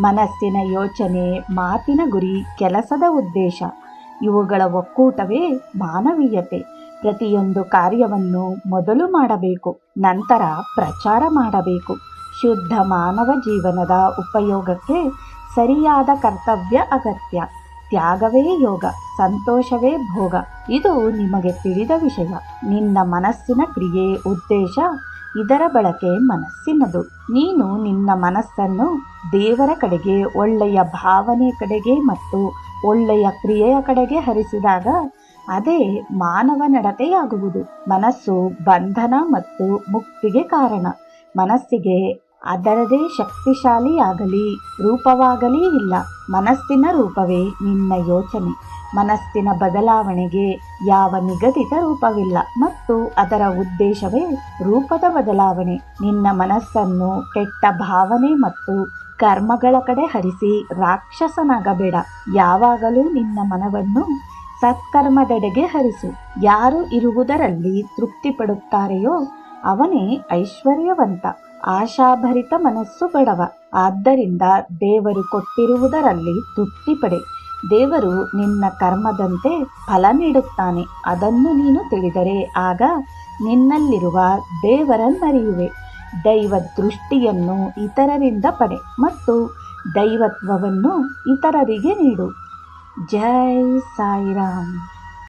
ಮನಸ್ಸಿನ ಯೋಚನೆ, ಮಾತಿನ ಗುರಿ, ಕೆಲಸದ ಉದ್ದೇಶ. ಇವುಗಳ ಒಕ್ಕೂಟವೇ ಮಾನವೀಯತೆ. ಪ್ರತಿಯೊಂದು ಕಾರ್ಯವನ್ನು ಮೊದಲು ಮಾಡಬೇಕು, ನಂತರ ಪ್ರಚಾರ ಮಾಡಬೇಕು. ಶುದ್ಧ ಮಾನವ ಜೀವನದ ಉಪಯೋಗಕ್ಕೆ ಸರಿಯಾದ ಕರ್ತವ್ಯ ಅಗತ್ಯ. ತ್ಯಾಗವೇ ಯೋಗ, ಸಂತೋಷವೇ ಭೋಗ. ಇದು ನಿಮಗೆ ತಿಳಿದ ವಿಷಯ. ನಿನ್ನ ಮನಸ್ಸಿನ ಕ್ರಿಯೆ, ಉದ್ದೇಶ, ಇದರ ಬಳಕೆ ಮನಸ್ಸಿನದು. ನೀನು ನಿನ್ನ ಮನಸ್ಸನ್ನು ದೇವರ ಕಡೆಗೆ, ಒಳ್ಳೆಯ ಭಾವನೆ ಕಡೆಗೆ ಮತ್ತು ಒಳ್ಳೆಯ ಕ್ರಿಯೆಯ ಕಡೆಗೆ ಹರಿಸಿದಾಗ ಅದೇ ಮಾನವ ನಡತೆಯಾಗುವುದು. ಮನಸ್ಸು ಬಂಧನ ಮತ್ತು ಮುಕ್ತಿಗೆ ಕಾರಣ. ಮನಸ್ಸಿಗೆ ಅದರದೇ ಶಕ್ತಿಶಾಲಿಯಾಗಲಿ, ರೂಪವಾಗಲಿ ಇಲ್ಲ. ಮನಸ್ಸಿನ ರೂಪವೇ ನಿನ್ನ ಯೋಚನೆ. ಮನಸ್ಸಿನ ಬದಲಾವಣೆಗೆ ಯಾವ ನಿಗದಿತ ರೂಪವಿಲ್ಲ ಮತ್ತು ಅದರ ಉದ್ದೇಶವೇ ರೂಪದ ಬದಲಾವಣೆ. ನಿನ್ನ ಮನಸ್ಸನ್ನು ಕೆಟ್ಟ ಭಾವನೆ ಮತ್ತು ಕರ್ಮಗಳ ಕಡೆ ಹರಿಸಿ ರಾಕ್ಷಸನಾಗಬೇಡ. ಯಾವಾಗಲೂ ನಿನ್ನ ಮನವನ್ನು ಸತ್ಕರ್ಮದೆಡೆಗೆ ಹರಿಸು. ಯಾರು ಇರುವುದರಲ್ಲಿ ತೃಪ್ತಿ ಪಡುತ್ತಾರೆಯೋ ಅವನೇ ಐಶ್ವರ್ಯವಂತ. ಆಶಾಭರಿತ ಮನಸ್ಸು ಬಡವ ಆದ್ದರಿಂದ ದೇವರು ಕೊಟ್ಟಿರುವುದರಲ್ಲಿ ತೃಪ್ತಿ ಪಡೆ ದೇವರು ನಿನ್ನ ಕರ್ಮದಂತೆ ಫಲ ನೀಡುತ್ತಾನೆ. ಅದನ್ನು ನೀನು ತಿಳಿದರೆ ಆಗ ನಿನ್ನಲ್ಲಿರುವ ದೇವರನ್ನರಿಯುವೆ. ದೈವ ದೃಷ್ಟಿಯನ್ನು ಇತರರಿಂದ ಪಡೆ ಮತ್ತು ದೈವತ್ವವನ್ನು ಇತರರಿಗೆ ನೀಡು. ಜೈ ಸಾಯಿರಾಮ್.